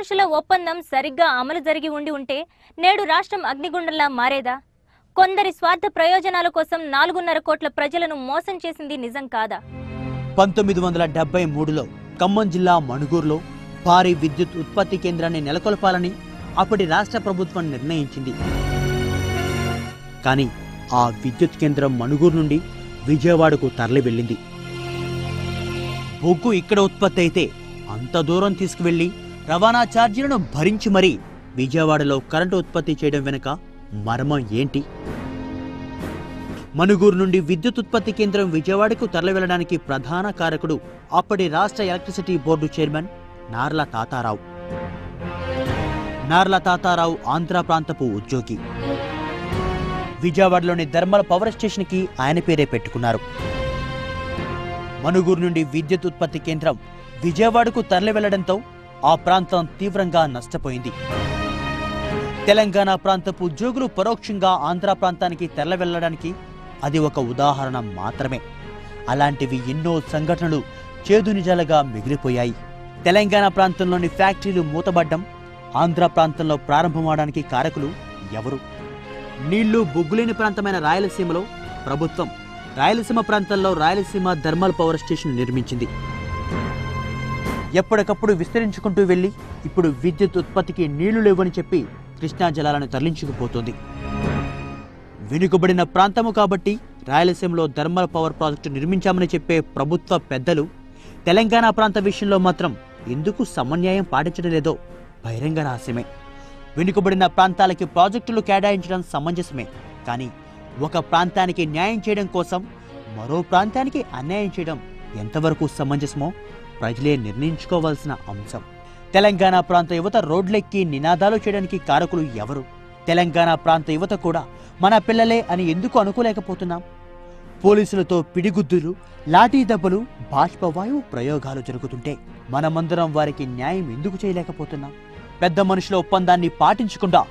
మనుషుల ఒప్పందం సరిగ్గా అమలు జరిగి ఉండి ఉంటే నేడు రాష్ట్రం అగ్నిగుండంలా మారేదా? కొందరి స్వార్థ ప్రయోజనాల కోసం నాలుగున్నర కోట్ల ప్రజలను మోసం చేసింది నిజం కాదా? పంతొమ్మిది వందల డెబ్బై మూడులో ఖమ్మం జిల్లా మణుగూరులో భారీ విద్యుత్ ఉత్పత్తి కేంద్రాన్ని నెలకొల్పాలని అప్పటి రాష్ట్ర ప్రభుత్వం నిర్ణయించింది. కానీ ఆ విద్యుత్ కేంద్రం మణుగూరు నుండి విజయవాడకు తరలి వెళ్ళింది. బొగ్గు ఇక్కడ ఉత్పత్తి అయితే అంత దూరం తీసుకువెళ్ళి రవాణా ఛార్జీలను భరించి మరీ విజయవాడలో కరెంటు ఉత్పత్తి చేయడం వెనుక మర్మం ఏంటి? మనుగూరు నుండి విద్యుత్ ఉత్పత్తి కేంద్రం విజయవాడకు తరలివెళ్ళడానికి ప్రధాన కారకుడు అప్పటి రాష్ట్ర electricity board chairman Narla Tatarao. Narla Tatarao Andhra ప్రాంతపు ఉద్యోగి. విజయవాడలోని ధర్మల పవర్ స్టేషన్కి ఆయన పేరే పెట్టుకున్నారు. మనుగూరు నుండి విద్యుత్ ఉత్పత్తి కేంద్రం విజయవాడకు తరలి వెళ్ళడంతో ఆ ప్రాంతం తీవ్రంగా నష్టపోయింది. తెలంగాణ ప్రాంతపు ఉద్యోగులు పరోక్షంగా ఆంధ్ర ప్రాంతానికి తెల్ల వెళ్ళడానికి అది ఒక ఉదాహరణ మాత్రమే. అలాంటివి ఎన్నో సంఘటనలు చేదు నిజాలుగా మిగిలిపోయాయి. తెలంగాణ ప్రాంతంలోని ఫ్యాక్టరీలు మూతబడ్డం ఆంధ్ర ప్రాంతంలో ప్రారంభమవడానికి కారకులు ఎవరు? నీళ్ళు బొగ్గులేని ప్రాంతమైన రాయలసీమలో ప్రభుత్వం రాయలసీమ ప్రాంతంలో రాయలసీమ థర్మల్ పవర్ స్టేషన్ నిర్మించింది. ఎప్పటికప్పుడు విస్తరించుకుంటూ వెళ్ళి ఇప్పుడు విద్యుత్ ఉత్పత్తికి నీళ్ళు లేవని చెప్పి కృష్ణా జలాలను తరలించుకుపోతుంది. వెనుకబడిన ప్రాంతము కాబట్టి రాయలసీమలో థర్మల్ పవర్ ప్రాజెక్టు నిర్మించామని చెప్పే ప్రభుత్వ పెద్దలు తెలంగాణ ప్రాంత విషయంలో మాత్రం ఎందుకు సమన్యాయం పాటించడం లేదో బహిరంగ రహస్యమే. వెనుకబడిన ప్రాంతాలకి ప్రాజెక్టులు కేటాయించడం సమంజసమే కానీ ఒక ప్రాంతానికి న్యాయం చేయడం కోసం మరో ప్రాంతానికి అన్యాయం చేయడం ఎంతవరకు సమంజసమో ప్రజలే నిర్ణయించుకోవాల్సిన అంశం. తెలంగాణ ప్రాంత యువత రోడ్లెక్కి నినాదాలు చేయడానికి కారకులు ఎవరు? తెలంగాణ ప్రాంత యువత కూడా మన పిల్లలే అని ఎందుకు అనుకోలేకపోతున్నాం? పోలీసులతో పిడిగుద్దులు లాఠీ దెబ్బలు బాష్పవాయువు ప్రయోగాలు జరుగుతుంటే మనమందరం వారికి న్యాయం ఎందుకు చేయలేకపోతున్నాం? పెద్ద మనుషుల ఒప్పందాన్ని పాటించకుండా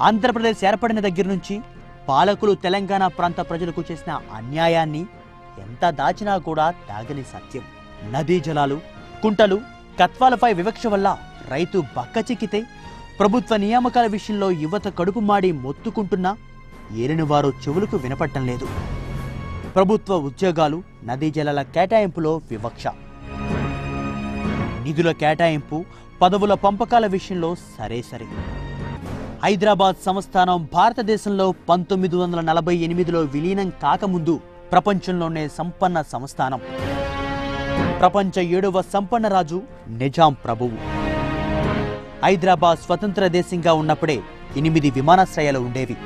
ఆంధ్రప్రదేశ్ ఏర్పడిన దగ్గర నుంచి పాలకులు తెలంగాణ ప్రాంత ప్రజలకు చేసిన అన్యాయాన్ని ఎంత దాచినా కూడా తాగని సత్యం. నదీ జలాలు కుంటలు కత్వాలపై వివక్ష వల్ల రైతు బక్కచిక్కితే ప్రభుత్వ నియామకాల విషయంలో యువత కడుపు మాడి మొత్తుకుంటున్నా ఏలిని వారు చెవులకు వినపట్టం లేదు. ప్రభుత్వ ఉద్యోగాలు నదీ జలాల కేటాయింపులో వివక్ష. నిధుల కేటాయింపు పదవుల పంపకాల విషయంలో సరే సరే. హైదరాబాద్ సంస్థానం భారతదేశంలో పంతొమ్మిది వందల నలభై ఎనిమిదిలో విలీనం కాకముందు ప్రపంచంలోనే సంపన్న సంస్థానం. ప్రపంచ ఏడవ సంపన్న రాజు నిజాం ప్రభువు. హైదరాబాద్ స్వతంత్ర దేశంగా ఉన్నప్పుడే ఎనిమిది విమానాశ్రయాలు ఉండేవి.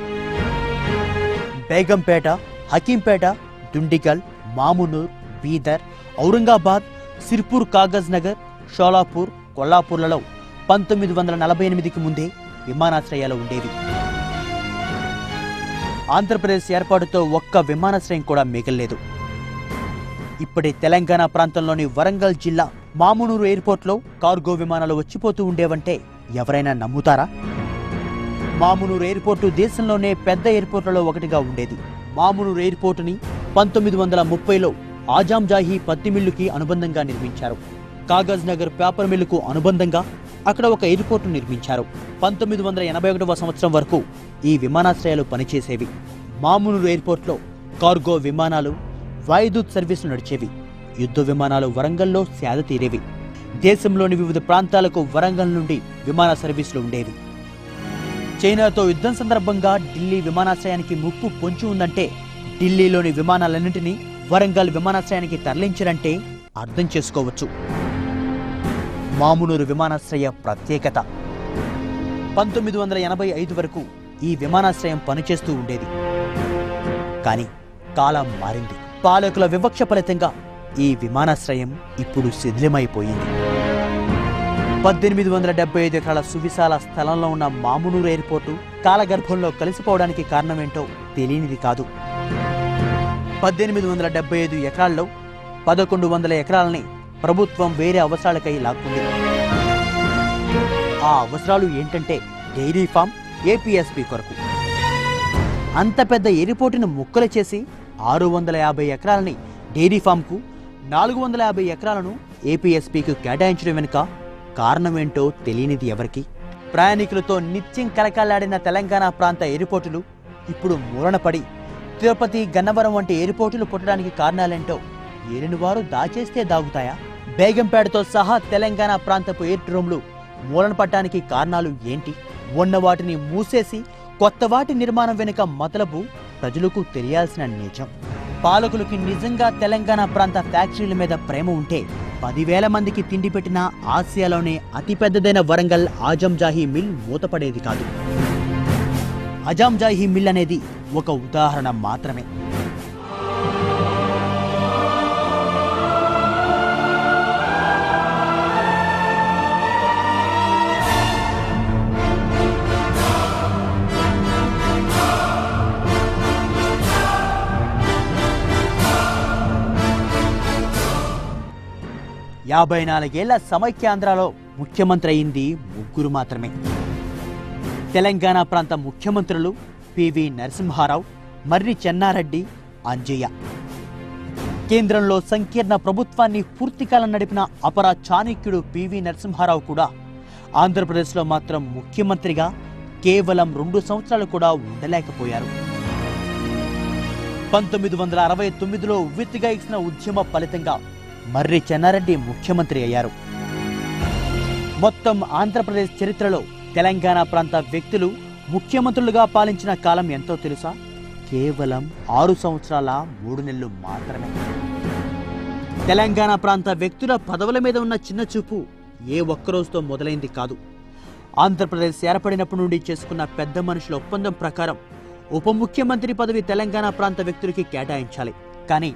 బేగంపేట హకీంపేట దుండిగల్ మామునూర్ బీదర్ ఔరంగాబాద్ సిర్పూర్ కాగజ్ నగర్ షోలాపూర్ కొల్లాపూర్లలో పంతొమ్మిది వందల నలభై ఎనిమిదికి ముందే విమానాశ్రయాలు ఉండేవి. ఆంధ్రప్రదేశ్ ఏర్పాటుతో ఒక్క విమానాశ్రయం కూడా మిగల్లేదు. ఇప్పటి తెలంగాణ ప్రాంతంలోని వరంగల్ జిల్లా మామునూరు ఎయిర్పోర్ట్లో కార్గో విమానాలు వచ్చిపోతూ ఉండేవంటే ఎవరైనా నమ్ముతారా? మామునూరు ఎయిర్పోర్టు దేశంలోనే పెద్ద ఎయిర్పోర్ట్లలో ఒకటిగా ఉండేది. మామునూరు ఎయిర్పోర్టుని పంతొమ్మిది వందల ముప్పైలో ఆజాం జాహీ పత్తి మిల్లుకి అనుబంధంగా నిర్మించారు. కాగజ్ నగర్ పేపర్ మిల్లుకు అనుబంధంగా అక్కడ ఒక ఎయిర్పోర్టు నిర్మించారు. పంతొమ్మిది వందల ఎనభై ఒకటవ సంవత్సరం వరకు ఈ విమానాశ్రయాలు పనిచేసేవి. మామునూరు ఎయిర్పోర్ట్లో కార్గో విమానాలు వాయుదూత్ సర్వీసులు నడిచేవి. యుద్ధ విమానాలు వరంగల్లో సేద తీరేవి. దేశంలోని వివిధ ప్రాంతాలకు వరంగల్ నుండి విమాన సర్వీసులు ఉండేవి. చైనాతో యుద్ధం సందర్భంగా ఢిల్లీ విమానాశ్రయానికి ముప్పు పొంచి ఉందంటే ఢిల్లీలోని విమానాలన్నింటినీ వరంగల్ విమానాశ్రయానికి తరలించారంటే అర్థం చేసుకోవచ్చు. మామునూరు విమానాశ్రయ ప్రత్యేకత. పంతొమ్మిది వందల ఎనభై ఐదు వరకు ఈ విమానాశ్రయం పనిచేస్తూ ఉండేది. కానీ కాలం మారింది. పాలకుల వివక్ష ఫలితంగా ఈ విమానాశ్రయం ఇప్పుడు శిథిలమైపోయింది. పద్దెనిమిది వందల డెబ్బై ఐదు ఎకరాల సువిశాల స్థలంలో ఉన్న మామునూరు ఎయిర్పోర్టు కాలగర్భంలో కలిసిపోవడానికి కారణమేంటో తెలియనిది కాదు. పద్దెనిమిది వందల డెబ్బై ఐదు ఎకరాల్లో పదకొండు వందల ఎకరాలని ప్రభుత్వం వేరే అవసరాలకై లాక్కుంది. ఆ అవసరాలు ఏంటంటే డైరీ ఫామ్ ఏపీఎస్పీ కొరకు. అంత పెద్ద ఎయిర్పోర్టును ముక్కలు చేసి ఆరు వందల యాభై ఎకరాలని డైరీ ఫామ్కు నాలుగు వందల యాభై ఎకరాలను ఏపీఎస్పీకి కేటాయించడం వెనుక కారణమేంటో తెలియనిది ఎవరికి? ప్రయాణికులతో నిత్యం కలకాలాడిన తెలంగాణ ప్రాంత ఎయిర్పోర్టులు ఇప్పుడు మూలనపడి తిరుపతి గన్నవరం వంటి ఎయిర్పోర్టులు పుట్టడానికి కారణాలేంటో ఏలినవారు దాచేస్తే దాగుతాయా? బేగంపేటతో సహా తెలంగాణ ప్రాంతపు ఎయిర్ రూమ్లు మూలన పట్టడానికి కారణాలు ఏంటి? ఉన్న వాటిని మూసేసి కొత్త వాటి నిర్మాణం వెనుక మతలబు ప్రజలకు తెలియాల్సిన నిజం పాలకులకి నిజంగా తెలంగాణ ప్రాంత ఫ్యాక్టరీల మీద ప్రేమ ఉంటే పదివేల మందికి తిండి పెట్టిన ఆసియాలోనే అతిపెద్దదైన వరంగల్ ఆజంజాహీ మిల్ మూతపడేది కాదు. అజాంజాహీ మిల్ అనేది ఒక ఉదాహరణ మాత్రమే. యాభై నాలుగేళ్ళ సమైక్యాంధ్రలో ముఖ్యమంత్రి అయింది ముగ్గురు మాత్రమే. తెలంగాణ ప్రాంత ముఖ్యమంత్రులు పివి నరసింహారావు మర్రి చెన్నారెడ్డి అంజయ్య. కేంద్రంలో సంకీర్ణ ప్రభుత్వాన్ని పూర్తికాలం నడిపిన అపర చాణక్యుడు పివి నరసింహారావు కూడా ఆంధ్రప్రదేశ్లో మాత్రం ముఖ్యమంత్రిగా కేవలం రెండు సంవత్సరాలు కూడా ఉండలేకపోయారు. పంతొమ్మిది వందల అరవై తొమ్మిదిలో ఉవ్వెత్తిగా ఇచ్చిన ఉద్యమ ఫలితంగా మర్రి చెన్నారెడ్డి ముఖ్యమంత్రి అయ్యారు. మొత్తం ఆంధ్రప్రదేశ్ చరిత్రలో తెలంగాణ ప్రాంత వ్యక్తులు ముఖ్యమంత్రులుగా పాలించిన కాలం ఎంతో తెలుసా? కేవలం ఆరు సంవత్సరాల మూడు నెలలు మాత్రమే. తెలంగాణ ప్రాంత వ్యక్తుల పదవుల మీద ఉన్న చిన్న చూపు ఏ ఒక్కరోజుతో మొదలైంది కాదు. ఆంధ్రప్రదేశ్ ఏర్పడినప్పటి నుండి చేసుకున్న పెద్ద మనుషుల ఒప్పందం ప్రకారం ఉప ముఖ్యమంత్రి పదవి తెలంగాణ ప్రాంత వ్యక్తులకి కేటాయించాలి. కానీ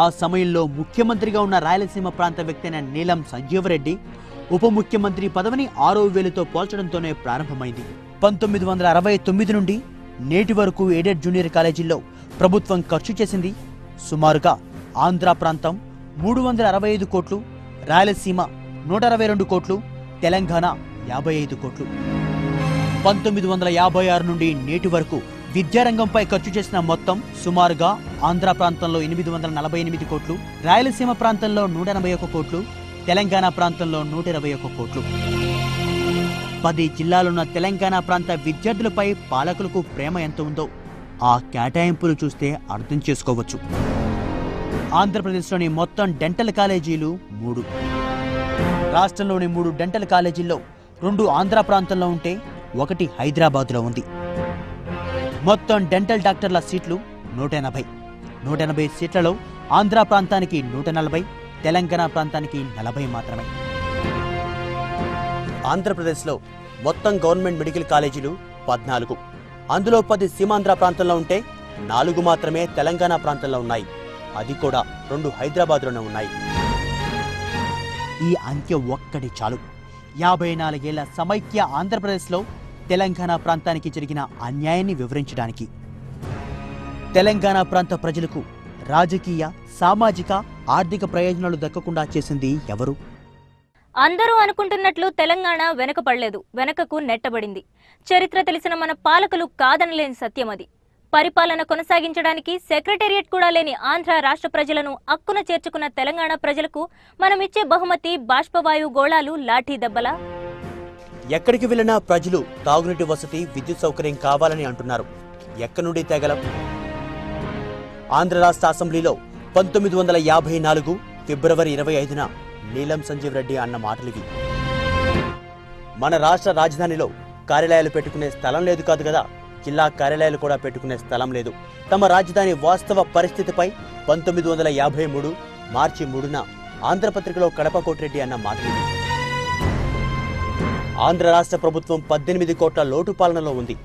ఆ సమయంలో ముఖ్యమంత్రిగా ఉన్న రాయలసీమ ప్రాంత వ్యక్తి అయిన నీలం సంజీవరెడ్డి ఉప ముఖ్యమంత్రి పదవిని ఆరో వేలుతో పోల్చడంతోనే ప్రారంభమైంది. పంతొమ్మిది వందల అరవై తొమ్మిది నుండి నేటి వరకు ఎయిడెడ్ జూనియర్ కాలేజీల్లో ప్రభుత్వం ఖర్చు చేసింది సుమారుగా ఆంధ్ర ప్రాంతం మూడు వందల అరవై ఐదు కోట్లు రాయలసీమ నూట అరవై రెండు కోట్లు తెలంగాణ యాభై ఐదు కోట్లు. పంతొమ్మిది వందల యాభై ఆరు నుండి నేటి వరకు విద్యారంగంపై ఖర్చు చేసిన మొత్తం సుమారుగా ఆంధ్ర ప్రాంతంలో ఎనిమిది వందల నలభై ఎనిమిది కోట్లు రాయలసీమ ప్రాంతంలో నూట ఎనభై ఒక కోట్లు తెలంగాణ ప్రాంతంలో నూట ఇరవై ఒక కోట్లు. పది జిల్లాలున్న తెలంగాణ ప్రాంత విద్యార్థులపై పాలకులకు ప్రేమ ఎంత ఉందో ఆ కేటాయింపులు చూస్తే అర్థం చేసుకోవచ్చు. ఆంధ్రప్రదేశ్లోని మొత్తం డెంటల్ కాలేజీలు మూడు. రాష్ట్రంలోని మూడు డెంటల్ కాలేజీల్లో రెండు ఆంధ్ర ప్రాంతంలో ఉంటే ఒకటి హైదరాబాద్లో ఉంది. మొత్తం డెంటల్ డాక్టర్ల సీట్లు నూట ఎనభై. నూట ఎనభై సీట్లలో ఆంధ్ర ప్రాంతానికి నూట నలభై తెలంగాణ ప్రాంతానికి నలభై మాత్రమే. ఆంధ్రప్రదేశ్లో మొత్తం గవర్నమెంట్ మెడికల్ కాలేజీలు పద్నాలుగు. అందులో పది సీమాంధ్ర ప్రాంతంలో ఉంటే నాలుగు మాత్రమే తెలంగాణ ప్రాంతంలో ఉన్నాయి. అది కూడా రెండు హైదరాబాద్లోనే ఉన్నాయి. ఈ అంకె ఒక్కటి చాలు. యాభై నాలుగేళ్ళ సమైక్య ఆంధ్రప్రదేశ్లో తెలంగాణ ప్రాంతానికి జరిగిన అన్యాయాన్ని వివరించడానికి. తెలంగాణ ప్రాంత ప్రజలకు రాజకీయ సామాజిక ఆర్థిక ప్రయోజనాలు దక్కకుండా చేసింది ఎవరు? అందరూ అనుకుంటున్నట్లు తెలంగాణ వెనకపడలేదు వెనకకు నెట్టబడింది. చరిత్ర తెలిసిన మన పాలకులు కాదనలేని సత్యం అది. పరిపాలన కొనసాగించడానికి సెక్రటేరియట్ కూడా లేని ఆంధ్ర రాష్ట్ర ప్రజలను అక్కున చేర్చుకున్న తెలంగాణ ప్రజలకు మనం ఇచ్చే బహుమతి బాష్పవాయు గోళాలు లాఠీ దెబ్బలా? ఎక్కడికి వెళ్ళినా ప్రజలు తాగునీటి వసతి విద్యుత్ సౌకర్యం కావాలని అంటున్నారు. ఎక్కడి నుండి తెగలం? ఆంధ్ర రాష్ట్ర అసెంబ్లీలో పంతొమ్మిది వందల యాభై నాలుగు ఫిబ్రవరి ఇరవై ఐదున నీలం సంజీవ్ రెడ్డి అన్న మాటలివి. మన రాష్ట్ర రాజధానిలో కార్యాలయాలు పెట్టుకునే స్థలం లేదు కాదు కదా? జిల్లా కార్యాలయాలు కూడా పెట్టుకునే స్థలం లేదు. తమ రాజధాని వాస్తవ పరిస్థితిపై పంతొమ్మిది వందల యాభై మూడు మార్చి మూడున ఆంధ్రపత్రికలో కడప కోటిరెడ్డి అన్న మాటలివి. ఆంధ్ర రాష్ట్ర ప్రభుత్వం పద్దెనిమిది కోట్ల లోటు పాలనలో ఉంది.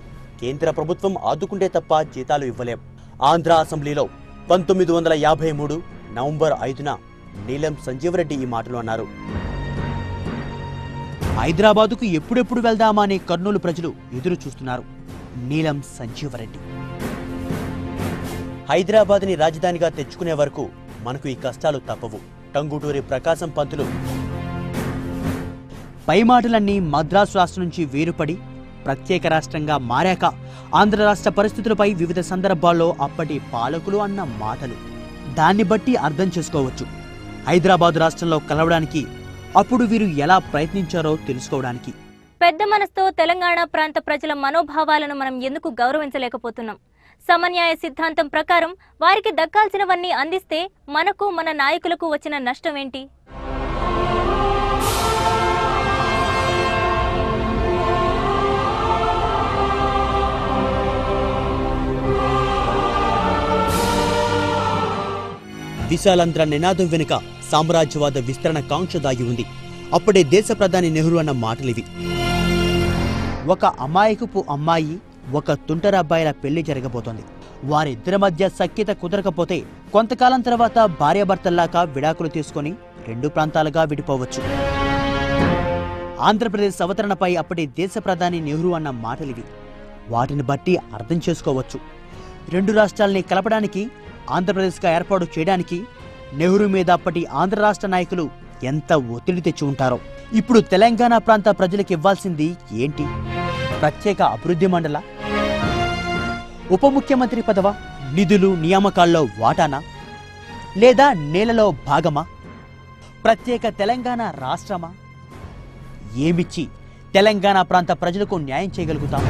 కేంద్ర ప్రభుత్వం ఆదుకుంటే తప్ప జీతాలు ఇవ్వలేం. ఆంధ్ర అసెంబ్లీలో పంతొమ్మిది వందల యాభై మూడు నవంబర్ ఐదున నీలం సంజీవరెడ్డి ఈ మాటలు అన్నారు. హైదరాబాదుకు ఎప్పుడెప్పుడు వెళ్దామా అని కర్నూలు ప్రజలు ఎదురు చూస్తున్నారు. నీలం సంజీవరెడ్డి. హైదరాబాద్ని రాజధానిగా తెచ్చుకునే వరకు మనకు ఈ కష్టాలు తప్పవు. టంగుటూరి ప్రకాశం పంతులు పై మాటలన్నీ మద్రాసు రాష్ట్రం నుంచి వేరుపడి ప్రత్యేక రాష్ట్రంగా మారాక ఆంధ్ర రాష్ట్ర పరిస్థితులపై వివిధ సందర్భాల్లో అప్పటి పాలకులు అన్న మాటలు. దాన్ని బట్టి అర్థం చేసుకోవచ్చు. హైదరాబాద్ రాష్ట్రంలో కలవడానికి అప్పుడు వీరు ఎలా ప్రయత్నించారో తెలుసుకోవడానికి. పెద్ద మనసుతో తెలంగాణ ప్రాంత ప్రజల మనోభావాలను మనం ఎందుకు గౌరవించలేకపోతున్నాం? సమన్యాయ సిద్ధాంతం ప్రకారం వారికి దక్కాల్సినవన్నీ అందిస్తే మనకు మన నాయకులకు వచ్చిన నష్టం ఏంటి? విశాలాంధ్ర నినాదం వెనుక సామ్రాజ్యవాద విస్తరణ కాంక్ష దాగి ఉంది. అప్పుడే దేశ ప్రధాని నెహ్రూ అన్న మాటలివి. ఒక అమాయకపు అమ్మాయి ఒక తుంటరబ్బాయిల పెళ్ళి జరగబోతోంది. వారిద్దరి మధ్య సఖ్యత కుదరకపోతే కొంతకాలం తర్వాత భార్యాభర్తల్లాగా విడాకులు తీసుకొని రెండు ప్రాంతాలుగా విడిపోవచ్చు. ఆంధ్రప్రదేశ్ అవతరణపై అప్పటి దేశ ప్రధాని నెహ్రూ అన్న మాటలివి. వాటిని బట్టి అర్థం చేసుకోవచ్చు. రెండు రాష్ట్రాల్ని కలపడానికి ఆంధ్రప్రదేశ్గా ఏర్పాటు చేయడానికి నెహ్రూ మీద అప్పటి ఆంధ్ర రాష్ట్ర నాయకులు ఎంత ఒత్తిడి తెచ్చి ఉంటారో. ఇప్పుడు తెలంగాణ ప్రాంత ప్రజలకు ఇవ్వాల్సింది ఏంటి? ప్రత్యేక అభివృద్ధి మండల? ఉప ముఖ్యమంత్రి పదవ? నిధులు నియామకాల్లో వాటానా? లేదా నేలలో భాగమా? ప్రత్యేక తెలంగాణ రాష్ట్రమా? ఏమిచ్చి తెలంగాణ ప్రాంత ప్రజలకు న్యాయం చేయగలుగుతాము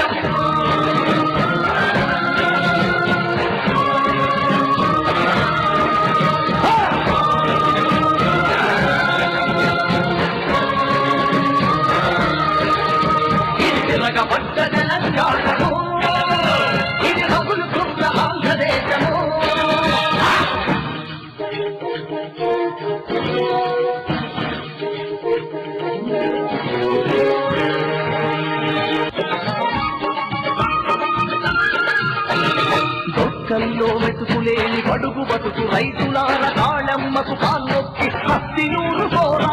దొక్కల్లో వెతుకులేని బడుగు బతుకు రైతులార కాళమ్మకు కాళ్ళొక్కి హస్తి నూరు కోరా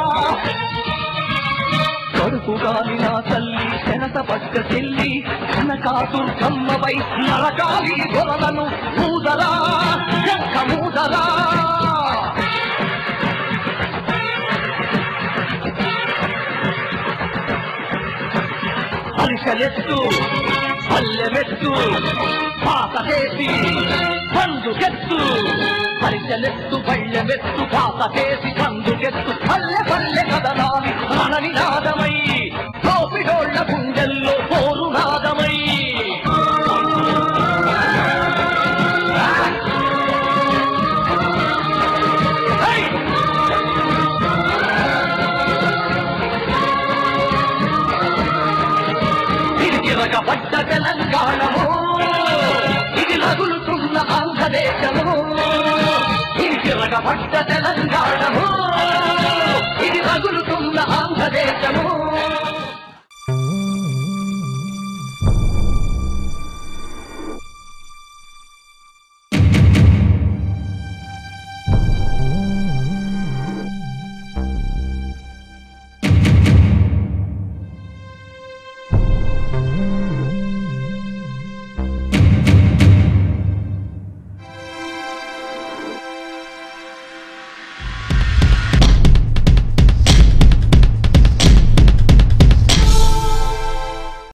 కడుపు గాలి నా తల్లి చెనత పక్క చెల్లి కనకాదుర్గమ్మపై నరకాలి దొరలను మూదరా జక్క మూదరా. హర్షలెత్తు పల్లెమెత్తు. పాత చేసి పండుగెత్తు హరిచలెత్తు పళ్ళెమెత్తు పాత చేసి పండుగెత్తు పల్లె పల్లె కదనాలి మన నాద de amor.